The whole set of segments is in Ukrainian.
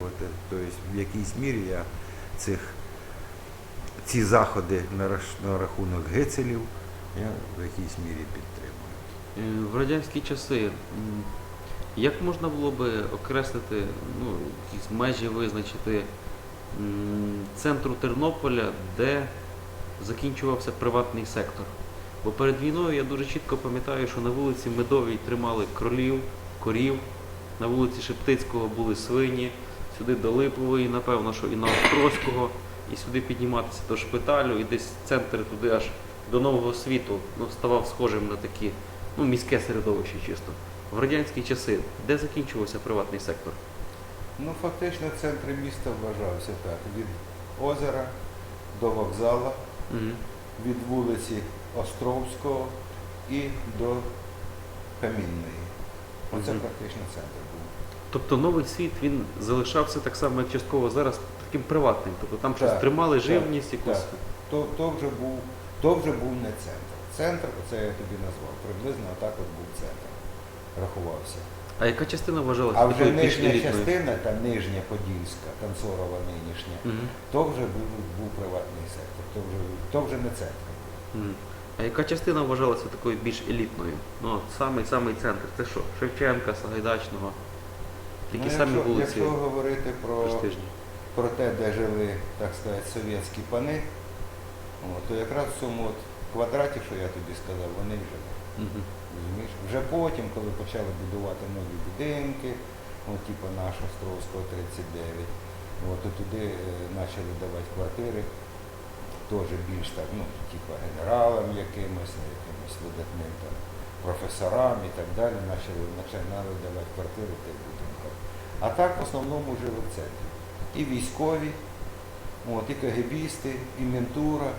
Тобто в якійсь мірі я цих, ці заходи на, на рахунок гецелів я в якійсь мірі підтримую. Е, В радянські часи як можна було би окреслити, ну, якісь межі визначити центру Тернополя, де закінчувався приватний сектор? Бо перед війною я дуже чітко пам'ятаю, що на вулиці Медовій тримали кролів, корів, на вулиці Шептицького були свині, сюди до Липової, напевно, що і на Острозького, і сюди підніматися до шпиталю, і десь центр туди аж до нового світу ну, ставав схожим на такі, ну, міське середовище чисто. В радянські часи, де закінчувався приватний сектор? Ну, фактично центр міста вважався так. Від озера до вокзалу, Угу. від вулиці Островського і до Камінної. Оце Мгм. практично центр був. Тобто новий світ він залишався так само, як частково зараз, таким приватним. Тобто там щось Так, тримали, так, живність якусь. так. То, то, вже був, то вже був не центр. Центр, оце я тобі назвав, приблизно отак от був центр. Рахувався. А яка частина вважалася А вже нижня частина, та нижня Подільська, Танцорова нинішня, Мгм. то вже був, був приватний сектор, то вже, то вже не центр. був. Мгм. А яка частина вважалася такою більш елітною? Ну, самий самий центр. Це що? Шевченка, Сагайдачного. Такі Ну, самі якщо, вулиці якщо говорити про, престижні. про те, де жили, так сказати, совєтські пани, то якраз в цьому от квадраті, що я тобі сказав, вони жили. Розумієш? Вже потім, коли почали будувати нові будинки, от, типу наш Островського 39, от, то туди е, почали давати квартири, теж більш так, ну, типу генералам якимось, ну, якимось видатним там, професорам і так далі, почали, починали давати квартири тих будинках. А так в основному жили в центрі. І військові, от, і КГБісти, і ментура,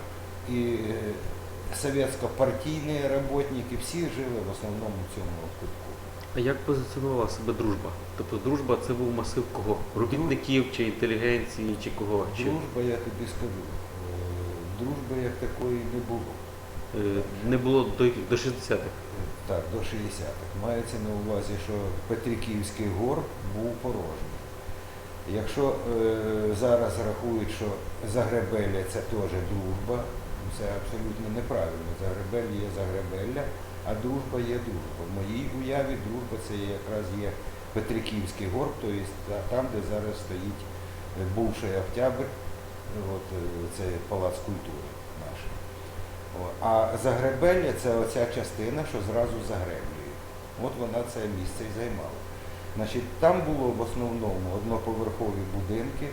і е, совєтсько-партійні роботники, всі жили в основному в цьому кутку. А як позиціонувала себе дружба? Тобто дружба це був масив кого? Робітників чи інтелігенції, чи кого? Дружба, я тобі скажу, е, дружби як такої не було. Е, не було до, до 60-х? Так, до 60-х. Мається на увазі, що Петриківський гор був порожній. Якщо е, зараз рахують, що Загребелля це теж дружба, це абсолютно неправильно. Загребелля є Загребелля, а дружба є дружба. В моїй уяві дружба це якраз є Петриківський гор, тобто там, де зараз стоїть е, бувший Октябрь, от, е, це палац культури наш. А Загребелля це оця частина, що зразу загреблює. От вона це місце і займала. Значить, там було в основному одноповерхові будинки.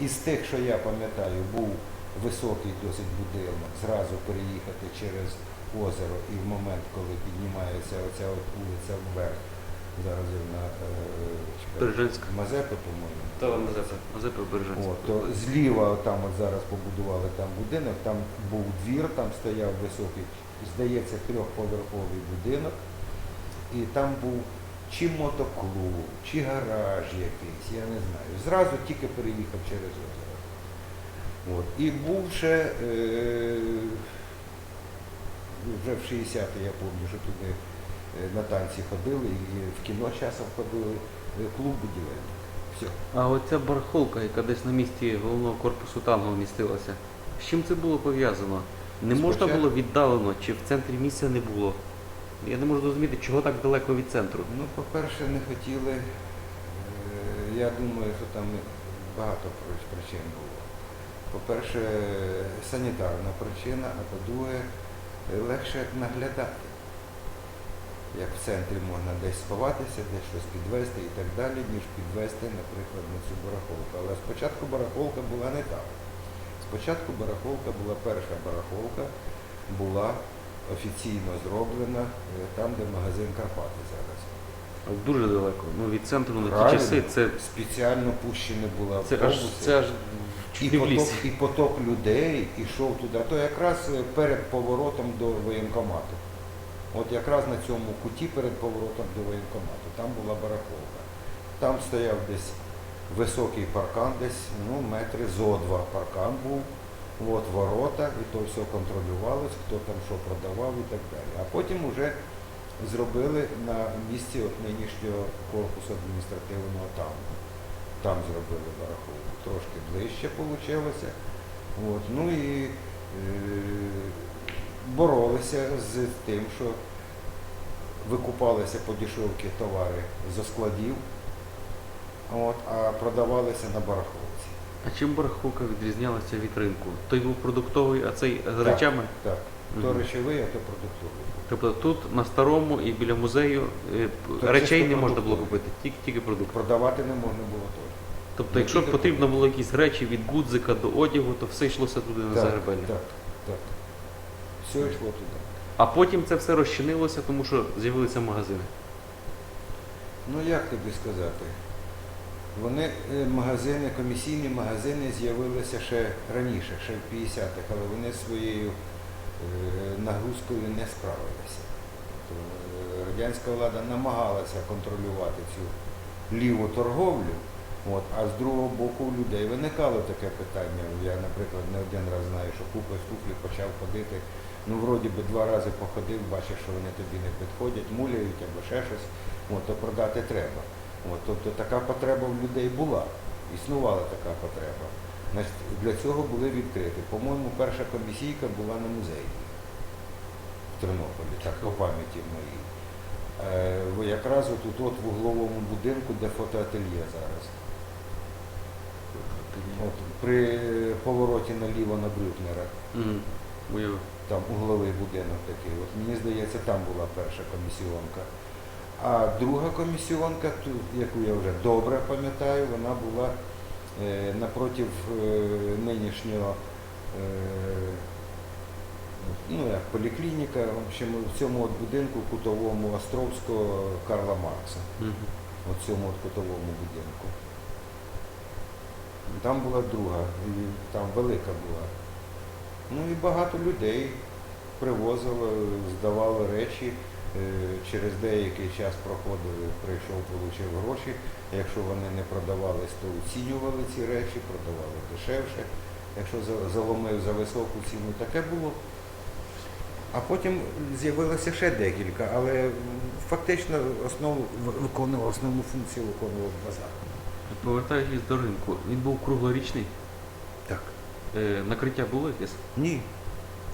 Із тих, що я пам'ятаю, був високий досить будинок, зразу переїхати через озеро і в момент, коли піднімається оця от вулиця вверх, зараз я на е, Бережанська. Мазепи, по-моєму. Та Мазепа. Мазепа Бережанська. О, то зліва там от зараз побудували там будинок, там був двір, там стояв високий, здається, трьохповерховий будинок, і там був чи мотоклуб, чи гараж якийсь, я не знаю. Зразу тільки переїхав через озеро. От. І був ще е, вже в 60-ті, я пам'ятаю, що туди на танці ходили, і в кіно часом ходили, е, клуб будівельник. Все. А оця барахолка, яка десь на місці головного корпусу танго вмістилася, з чим це було пов'язано? Не можна Спочатку- було віддалено, чи в центрі місця не було? Я не можу зрозуміти, чого так далеко від центру. Ну, по-перше, не хотіли, е, я думаю, що там багато при- причин було. По-перше, санітарна причина, а по-друге, е, легше наглядати. Як в центрі можна десь сховатися, десь щось підвести і так далі, ніж підвести, наприклад, на цю барахолку. Але спочатку барахолка була не так. Спочатку барахолка була перша барахолка, була офіційно зроблена е, там, де магазин Карпати зараз. Дуже далеко. Ну від центру на ті часи це, Спеціально пущені були це аж це аж і, поток, і поток людей ішов туди. То якраз е, перед поворотом до воєнкомату. От якраз на цьому куті перед поворотом до воєнкомату. Там була барахолка. Там стояв десь високий паркан, десь ну, метри зо два паркан був. От ворота, і то все контролювалось, хто там що продавав і так далі. А потім вже зробили на місці от нинішнього корпусу адміністративного там. там зробили барахолку. Трошки ближче вийшло. От. Ну і е, боролися з тим, що викупалися по дешевки товари зі складів, от, а продавалися на барахолці. А чим барахолка відрізнялася від ринку? Той був продуктовий, а цей з речами? Так, то Мгм. речовий, а то продуктовий. Тобто тут на старому і біля музею е, То речей чисто не можна було купити, тільки, тільки продукти. Продавати не можна було теж. Тобто, якщо тільки потрібно було якісь речі від гудзика до одягу, то все йшлося туди на Загребелі. Так, так. Все йшло туди. А потім це все розчинилося, тому що з'явилися магазини. Ну як тобі сказати? Вони, е, магазини, комісійні магазини з'явилися ще раніше, ще в 50-х, але вони своєю е, нагрузкою не справилися. То, е, радянська влада намагалася контролювати цю ліву торговлю, от, а з другого боку у людей виникало таке питання. Я, наприклад, не один раз знаю, що купив туфлі, почав ходити. Ну, вроді би два рази походив, бачиш, що вони тобі не підходять, муляють або ще щось, от, то продати треба. От, тобто така потреба в людей була, існувала така потреба. Значить, для цього були відкриті. По-моєму, перша комісійка була на музеї в Тернополі, так по пам'яті моїй. Е, якраз от, от в угловому будинку, де фотоательє зараз. От, при повороті наліво на Брюкнера. Мгм. Уявив. там угловий будинок такий. От мені здається, там була перша комісіонка. А друга комісіонка, ту, яку я вже добре пам'ятаю, вона була е, напротив е, нинішнього е, ну, як поліклініка, в общем, в цьому от будинку кутовому Островського Карла Маркса. Мгм. От цьому от кутовому будинку. Там була друга, і там велика була. Ну і багато людей привозило, здавало речі. Е, Через деякий час проходили, прийшов, отримав гроші. Якщо вони не продавались, то оцінювали ці речі, продавали дешевше. Якщо заломив за високу ціну, таке було. А потім з'явилося ще декілька, але фактично основу виконував основну функцію виконував базар. Повертаючись до ринку, він був круглорічний. Е, накриття було якесь? Ні.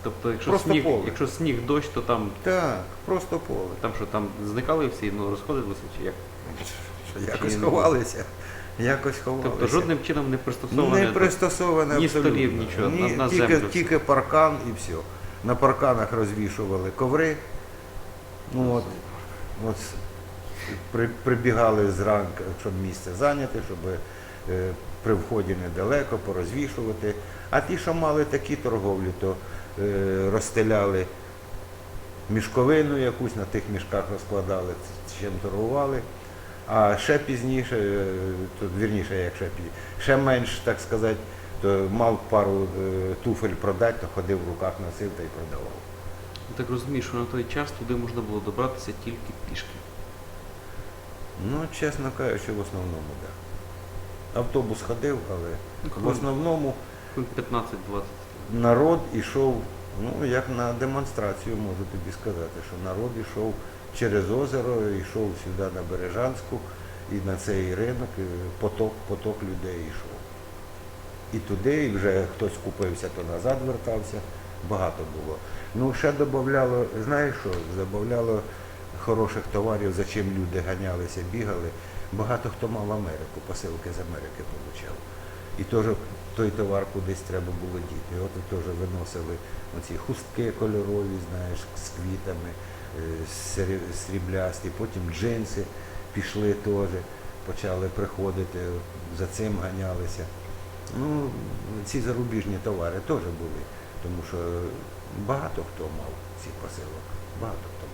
Тобто, якщо Просто сніг, поле. якщо сніг, дощ, то там, Так, просто поле. там що, там зникали всі, ну розходилися чи як? Якось не ховалися. Якось ховалися. Тобто жодним чином не пристосоване. не пристосоване ні абсолютно. столів, нічого, Ні, на- на тільки, землю все. тільки паркан і все. На парканах розвішували коври. Ну, от, от, с- при, прибігали зранку, щоб місце зайняте, щоб е, при вході недалеко порозвішувати. А ті, що мали такі торговлі, то е, розстеляли мішковину якусь, на тих мішках розкладали, чим торгували. А ще пізніше, е, то, вірніше, як ще пізніше, ще менш, так сказати, то мав пару е, туфель продати, то ходив в руках носив та й продавав. Я так розумію, що на той час туди можна було добратися тільки пішки. Ну, чесно кажучи, в основному, так. Да. Автобус ходив, але Ну, в основному 15-20. народ ішов, ну як на демонстрацію можу тобі сказати, що народ ішов через озеро, йшов сюди на Бережанську і на цей ринок, і поток, поток людей йшов. І туди, і вже хтось купився, то назад вертався, багато було. Ну, ще додавало, знаєш що, додавало хороших товарів, за чим люди ганялися, бігали. Багато хто мав Америку, посилки з Америки отримав. І теж той товар кудись треба було діти. От теж виносили оці хустки кольорові, знаєш, з квітами, е, сріблясті, потім джинси пішли теж, почали приходити, за цим ганялися. Ну, ці зарубіжні товари теж були, тому що багато хто мав ці посилок, багато хто.